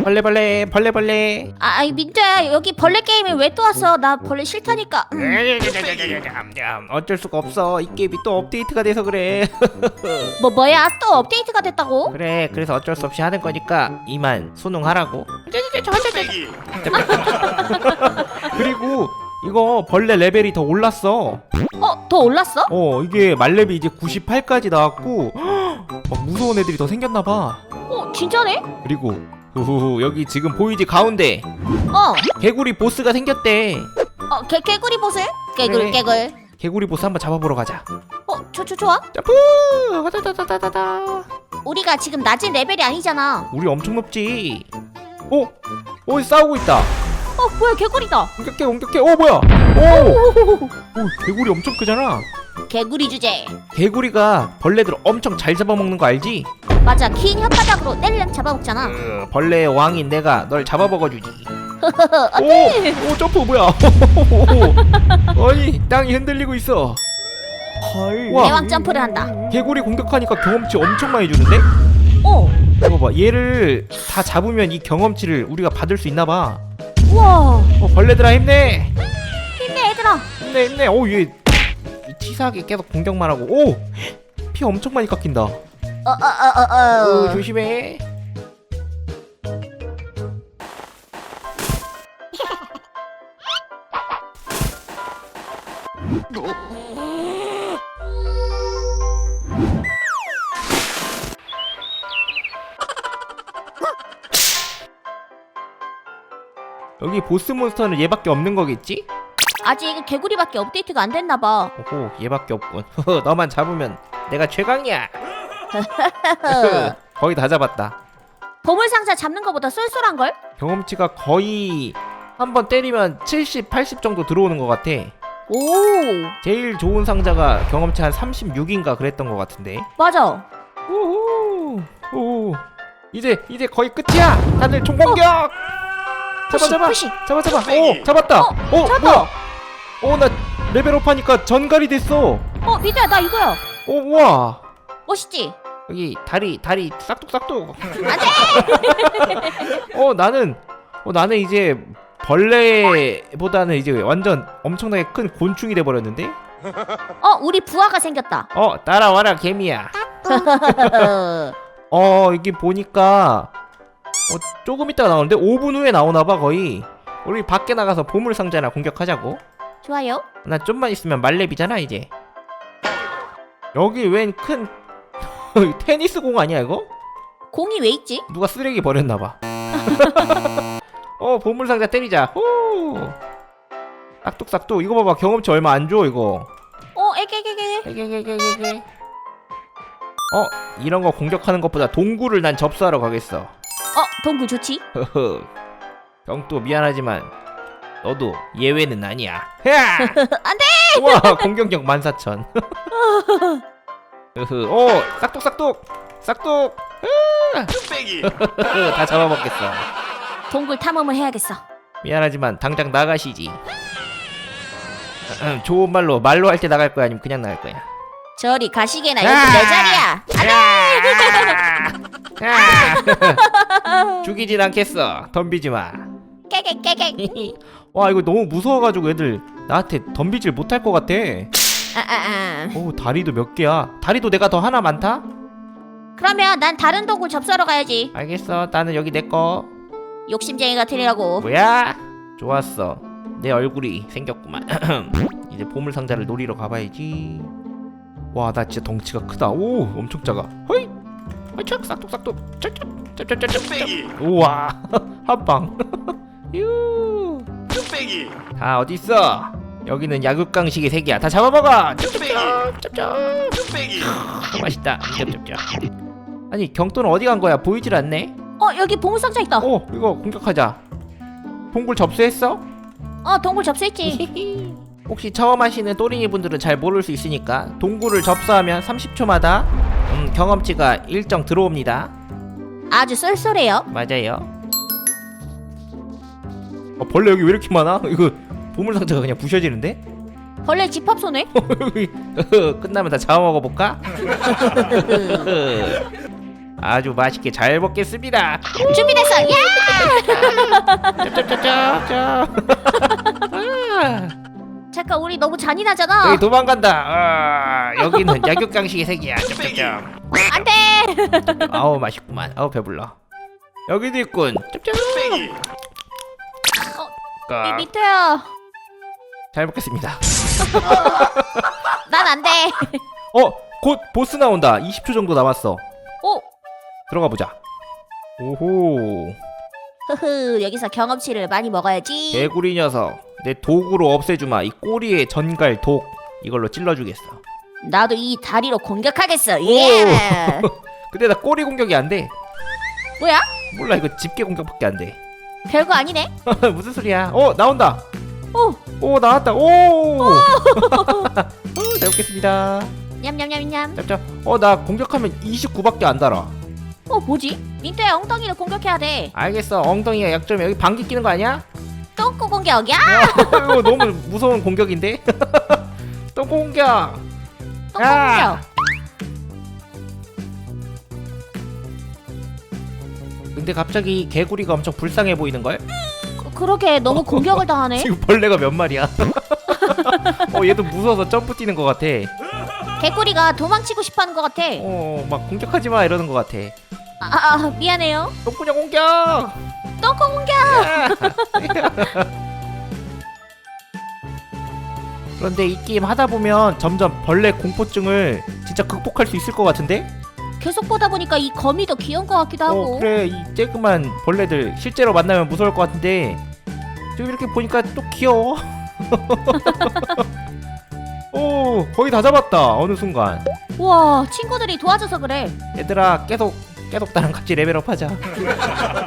벌레 벌레 벌레 벌레 아, 아이 민트야 여기 벌레 게임에 왜또 왔어? 나 벌레 싫다니까. 음. 어쩔 수가 없어 이 게임이 또 업데이트가 돼서 그래 뭐 뭐야? 또 업데이트가 됐다고? 그래 그래서 어쩔 수 없이 하는 거니까 이만 순응하라고 그리고 이거 벌레 레벨이 더 올랐어 어, 더 올랐어? 어 이게 말렙이 이제 98까지 나왔고 막 무서운 애들이 더 생겼나봐 어, 진짜네? 그리고 후후후 여기 지금 보이지 가운데 어, 개구리 보스가 생겼대 어, 개 개구리 보스? 개굴 그래. 개굴. 개구리 보스 한번 잡아보러 가자 어, 저, 저 좋아. 점프 하다다다다다다 우리가 지금 낮은 레벨이 아니잖아. 우리 엄청 높지 어? 어 싸우고 있다 어, 뭐야 개구리다. 공격해 공격해 어 뭐야 오! 오 개구리 엄청 크잖아 개구리 주제. 개구리가 벌레들 엄청 잘 잡아먹는 거 알지? 맞아, 긴 혓바닥으로 떼르륵 잡아먹잖아. 어, 벌레의 왕인 내가 널 잡아먹어주지 안 오! 오 점프 뭐야 아니 땅이 흔들리고 있어 와 대왕 점프를 한다. 개구리 공격하니까 경험치 엄청 많이 주는데? 어, 이거 봐 얘를 다 잡으면 이 경험치를 우리가 받을 수 있나 봐 우와. 어 벌레들아 힘내 힘내 얘들아. 힘내 힘내 오얘 치사하게 계속 공격만 하고 오피 엄청 많이 깎인다 어, 어, 어, 어, 오, 어. 조심해 여기 보스 몬스터는 얘밖에 없는 거겠지? 아직 개구리밖에 업데이트가 안 됐나 봐. 오호 얘밖에 없군. 너만 잡으면 내가 최강이야. 거의 다 잡았다. 보물 상자 잡는 거보다 쏠쏠한 걸? 경험치가 거의 한 번 때리면 70, 80 정도 들어오는 것 같아. 오, 제일 좋은 상자가 경험치 한 36인가 그랬던 것 같은데. 맞아. 오호 오. 이제 이제 거의 끝이야. 다들 총공격 잡아 잡아 푸시. 잡아 잡아 오 잡았다 어, 오 잡았다. 뭐야 오나 레벨업 하니까 전갈이 됐어 어, 민트야 나 이거야. 오 우와 멋있지? 여기 다리 다리 싹둑 싹둑 안돼. 어 나는 어 나는 이제 벌레보다는 이제 완전 엄청나게 큰 곤충이 돼 버렸는데 어, 우리 부하가 생겼다. 어 따라와라 개미야 어 여기 보니까 어 조금 있다가 나오는데 5분 후에 나오나 봐 거의 우리 밖에 나가서 보물 상자나 공격하자고 좋아요. 나 좀만 있으면 말렙이잖아 이제 여기 웬 큰 테니스 공 아니야 이거 공이 왜 있지? 누가 쓰레기 버렸나 봐. 어 보물 상자 때리자. 호. 싹둑싹둑 이거 봐봐 경험치 얼마 안 줘 이거. 어, 에게게게. 에게게게게게. 어 이런 거 공격하는 것보다 동굴을 난 접수하러 가겠어. 어, 동굴 좋지? 허허. 병또 미안하지만 너도 예외는 아니야. 안돼. 와 공격력 14,000. 으흐. 오 싹둑 싹둑 싹둑. 뚝배기 다 잡아먹겠어. 동굴 탐험을 해야겠어. 미안하지만 당장 나가시지. 음, 좋은 말로 말로 할 때 나갈 거야 아니면 그냥 나갈 거야. 저리 가시게나 야! 여기 내 자리야. 아! 죽이진 않겠어. 덤비지 마. 깨게깨게. 와 이거 너무 무서워가지고 애들 나한테 덤비질 못할 것 같아. 아아아. 오 다리도 몇 개야. 다리도 내가 더 하나 많다? 그러면 난 다른 동굴 접수하러 가야지. 알겠어. 나는 여기 내 거. 욕심쟁이 같으려고. 뭐야? 좋았어. 내 얼굴이 생겼구만. 이제 보물 상자를 노리러 가봐야지. 와, 나 진짜 덩치가 크다. 오, 엄청 작아. 허이, 허이착, 싹둑 싹둑, 짝짝, 짭짭짭짭. 뚝배기 우와, 한 방. 유. 뚝배기 다 어디 있어? 여기는 약육강식의 세계야. 다 잡아먹어. 뚝배기 짭짭. 뚝배기 맛있다. 짭짭짭. 아니 경도는 어디 간 거야? 보이질 않네. 어, 여기 보물 상자 있다. 어, 이거 공격하자. 동굴 접수했어? 어, 동굴 접수했지. 혹시 처음 하시는 또린이 분들은 잘 모를 수 있으니까 동굴을 접수하면 30초마다 음, 경험치가 일정 들어옵니다. 아주 쏠쏠해요. 맞아요. 어, 벌레 여기 왜 이렇게 많아? 이거 보물 상자가 그냥 부셔지는데? 벌레 집합소네. 끝나면 다 잡아 먹어 볼까? 아주 맛있게 잘 먹겠습니다. 준비됐어. 야! 짭짭짭짭짭. 아, 잠깐 우리 너무 잔인하잖아. 여기 도망간다. 아, 여기는 약육강식의 세계야. 짭짭짭. 안돼. 아우 맛있구만. 아우 배불러. 여기도 있군. 짭짭. 뚝배기 미, 까. 미토야. 잘 먹겠습니다. 난 안돼. 어, 곧 보스 나온다. 20초 정도 남았어. 오. 들어가 보자. 오호. 흐흐 여기서 경험치를 많이 먹어야지. 개구리 녀석. 내 독으로 없애주마. 이 꼬리에 전갈 독. 이걸로 찔러주겠어. 나도 이 다리로 공격하겠어. 예. 근데 나 꼬리 공격이 안 돼. 뭐야? 몰라 이거 집게 공격밖에 안 돼. 별거 아니네. 무슨 소리야? 어 나온다. 오. 오 나왔다. 오. 오, 잘 먹겠습니다. 냠냠냠냠. 짭짭. 어나 공격하면 29밖에 안 달아. 어 뭐지? 민토야 엉덩이를 공격해야 돼. 알겠어. 엉덩이가 약점이 여기 방귀 끼는 거 아니야? 똥꼬 공격이야? 이거 너무 무서운 공격인데. 또 공격. 똥꼬 야! 공격. 근데 갑자기 개구리가 엄청 불쌍해 보이는 걸? 그- 그러게 너무 공격을 당하네. 지금 벌레가 몇 마리야? 어 얘도 무서워서 점프 뛰는 것 같아. 개구리가 도망치고 싶어하는 것 같아. 어막 공격하지 마 이러는 것 같아. 아, 아, 아 미안해요. 똥꾸녕 공격. 똥꼬 공격. 그런데 이 게임 하다 보면 점점 벌레 공포증을 진짜 극복할 수 있을 것 같은데? 계속 보다 보니까 이 거미 더 귀여운 것 같기도 하고. 어 그래 이 쬐끄만 벌레들 실제로 만나면 무서울 것 같은데 지금 이렇게 보니까 또 귀여워. 오 거의 다 잡았다 어느 순간. 우와 친구들이 도와줘서 그래. 얘들아 계속 나랑 같이 레벨업하자.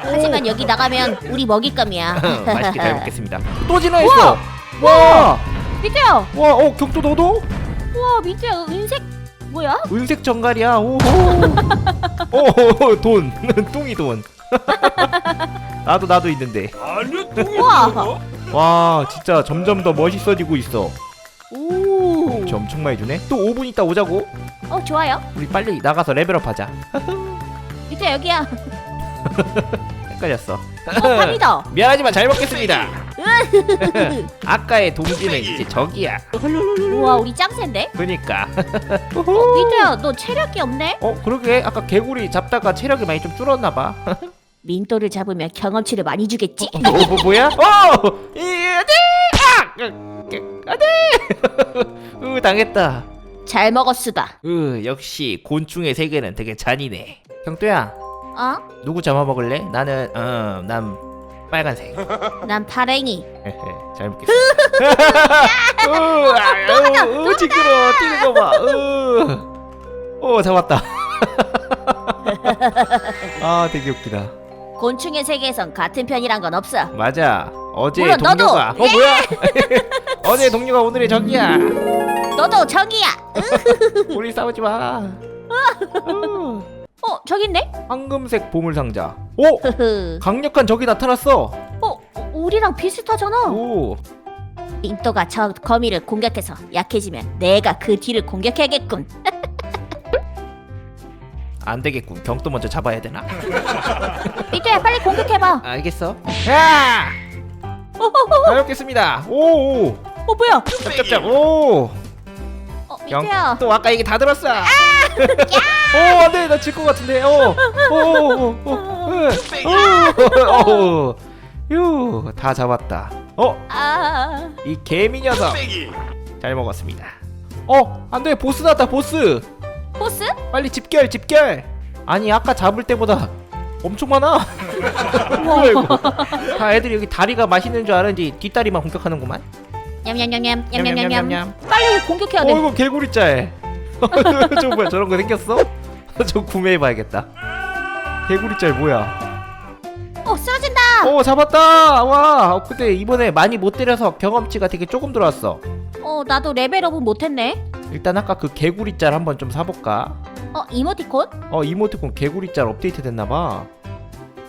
하지만 여기 나가면 우리 먹잇감이야. 맛있게 잘 먹겠습니다. 또 진화했어. 와, 민트야. 와, 어 격도 너도? 우와 민트야 은색 뭐야? 은색 정갈이야. 오호. 오, 돈, 똥이 돈. 나도 나도 있는데. 아니요 똥이 우와. 뭐야? 와, 진짜 점점 더 멋있어지고 있어. 오. 저 엄청 많이 주네. 또 5분 있다 오자고. 어 좋아요. 우리 빨리 나가서 레벨업하자. 민트야 여기야. 헷갈렸어. 어. 미안하지만 잘 먹겠습니다. 아까의 동지는 이제 적이야. 우와 우리 짱센데? 그니까. 어, 민트야 너 체력이 없네? 어, 그러게 아까 개구리 잡다가 체력이 많이 좀 줄었나 봐. 민토를 잡으면 경험치를 많이 주겠지? 어, 뭐, 뭐야? 어! 이, 안돼! 아! 안돼! 으, 당했다. 잘 먹었수다. 으, 역시 곤충의 세계는 되게 잔인해. 경도야, 어? 누구 잡아먹을래? 나는, 어, 난 빨간색. 난 파랭이. 잘 먹겠습니다. 으, 아, 으, 으, 징그러워. 뛰는 거 봐. 으. 오, 잡았다. 아, 되게 웃기다. 곤충의 세계에선 같은 편이란 건 없어. 맞아. 어제 물론 너도! 동료가 어 뭐야? 어제 동료가 오늘의 적이야. 너도 정이야. 우리 싸우지 마. 어, 어 저기 있네. 황금색 보물 상자. 오, 흐흐. 강력한 적이 나타났어. 어 우리랑 비슷하잖아. 오, 민토가 저 거미를 공격해서 약해지면 내가 그 뒤를 공격해야겠군. 안 되겠군. 경도 먼저 잡아야 되나? 민토야 빨리 공격해봐. 알겠어. 야! 잘 먹겠습니다. 오, 오, 어 뭐야? 짭짭짭. 오, 어 민토야. 또 아까 얘기 다 들었어. 오, 안돼, 나 질 것 같은데. 오, 오, 오, 오, 오, 오, 유, 다 잡았다. 어, 아 이 개미 녀석 잘 먹었습니다. 어, 안 돼, 보스 나왔다, 보스. 보스? 빨리 집결, 집결. 아니 아까 잡을 때보다 엄청 많아. 뭐야 이거? 다 애들이 여기 다리가 맛있는 줄 알았는지 뒷다리만 공격하는구만. 냠냠냠냠 냠냠냠냠. 빨리 공격해야 어 돼. 이거 개구리짤. 저 뭐야 저런 거 생겼어? 저 구매해봐야겠다. 개구리짤 뭐야? 어 쓰러진다. 어 잡았다. 와. 어, 근데 이번에 많이 못 때려서 경험치가 되게 조금 들어왔어. 어 나도 레벨업은 못했네. 일단 아까 그 개구리짤 한번 좀 사볼까? 어 이모티콘? 어 이모티콘 개구리짤 업데이트 됐나봐.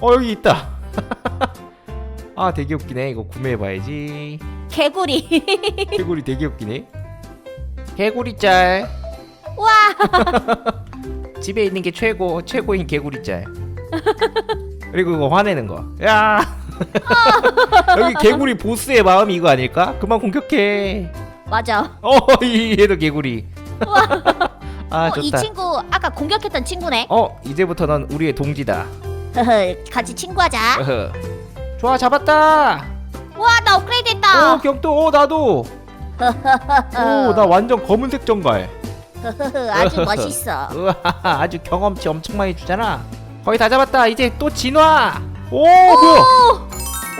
어 여기 있다. 아 되게 웃기네. 이거 구매해봐야지. 개구리. 개구리 되게 웃기네. 개구리짤. 와. 집에 있는 게 최고 최고인 개구리짤. 그리고 이거 화내는 거. 야. 여기 개구리 보스의 마음이 이거 아닐까? 그만 공격해. 맞아. 어, 이 얘도 개구리. 아, 어, 이 좋다. 친구 아까 공격했던 친구네. 어, 이제부터 넌 우리의 동지다. 허허, 같이 친구하자. 어허. 좋아, 잡았다. 와, 나 업그레이드 했다. 오, 경도, 오, 나도. 오, 나 완전 검은색 정갈. 허허허, 아주 멋있어. 우와, 아주 경험치 엄청 많이 주잖아. 거의 다 잡았다. 이제 또 진화. 오, 뭐야?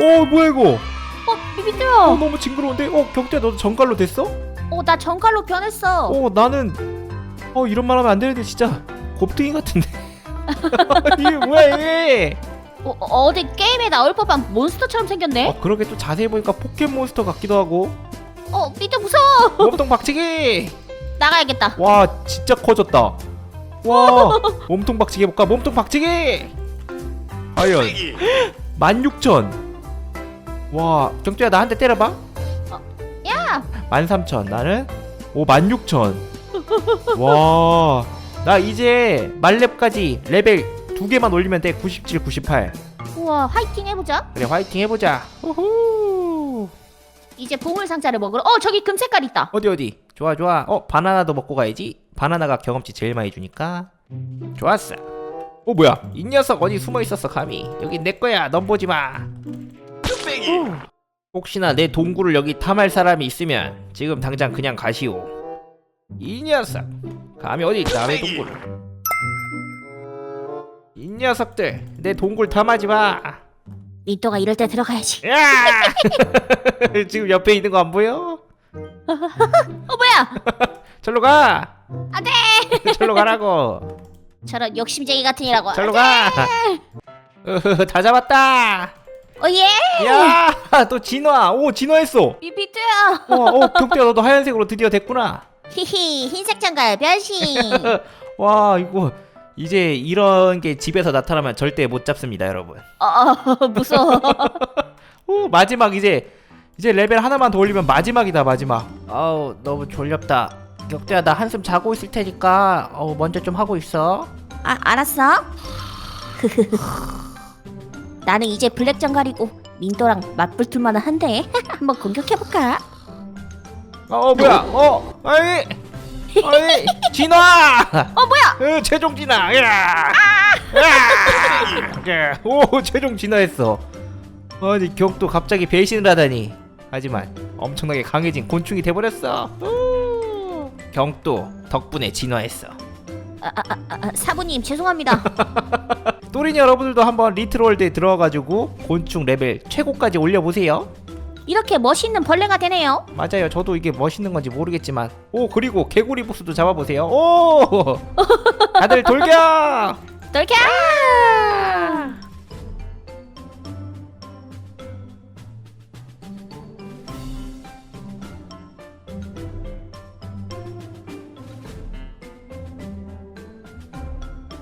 오, 뭐야 이거? 어, 어, 비비들어. 너무 징그러운데? 어, 경태야, 너도 정갈로 됐어? 어, 나 정갈로 변했어. 어, 나는 어 이런 말 하면 안 되는데 진짜 곱등이 같은데. 이게 뭐야 이게? 어, 어, 어디 게임에 나올 법한 몬스터처럼 생겼네. 어, 그러게 또 자세히 보니까 포켓몬스터 같기도 하고. 어, 비트 무서워. 몸통 박치기. 나가야겠다. 와, 진짜 커졌다. 와, 몸통 박치기 해볼까? 몸통 박치기. 과연 뚝배기 16,000. 와, 경주야 나 한 대 때려봐. 야, 13,000. 나는 오 16,000. 와, 나 이제 말렙까지 레벨 두 개만 올리면 돼. 97, 98. 우와, 화이팅 해보자. 그래, 화이팅 해보자. 우후. 이제 보물 상자를 먹으러. 어, 저기 금 색깔 있다. 어디 어디? 좋아 좋아. 어, 바나나도 먹고 가야지. 바나나가 경험치 제일 많이 주니까. 좋았어. 어 뭐야? 이 녀석 어디 숨어 있었어 감히? 여기 내 거야. 넌 보지 마. 뚝배기 혹시나 내 동굴을 여기 탐할 사람이 있으면 지금 당장 그냥 가시오. 이 녀석 감히 어디 남의 동굴을? 이 녀석들 내 동굴 탐하지 마. 민또가 이럴 때 들어가야지. 야! 지금 옆에 있는 거 안 보여? 어, 뭐야? 절로 가. 안 돼. 절로 가라고. 저런 욕심쟁이 같은 이라고. 절로 가. 으흐, 다 잡았다. 어, 예. 야, 또 진화. 오, 진화했어. 비비트야. 어, 어, 경태야 너도 하얀색으로 드디어 됐구나. 히히, 흰색 장갑 변신. 와, 이거 이제 이런 게 집에서 나타나면 절대 못 잡습니다, 여러분. 어, 어, 무서워. 오, 마지막 이제 이제 레벨 하나만 더 올리면 마지막이다, 마지막. 아우, 너무 졸렵다. 경태야, 나 한숨 자고 있을 테니까 어, 먼저 좀 하고 있어. 아, 알았어. 나는 이제 블랙 장갑이고 민또랑 맞붙을만은 한데 한번 공격해볼까? 어, 뭐야? 어, 아이, 아이, 진화. 어 뭐야? 으, 최종 진화. 야! 야! 야! 오, 최종 진화했어. 아니, 경도 갑자기 배신을 하다니. 하지만 엄청나게 강해진 곤충이 돼버렸어. 우! 경도 덕분에 진화했어. 아, 아, 아, 아, 사부님 죄송합니다. 또린 여러분들도 한번 리트롤드에 들어가가지고 곤충 레벨 최고까지 올려보세요. 이렇게 멋있는 벌레가 되네요. 맞아요. 저도 이게 멋있는 건지 모르겠지만. 오, 그리고 개구리 보스도 잡아보세요. 오! 다들 돌격! 돌켜!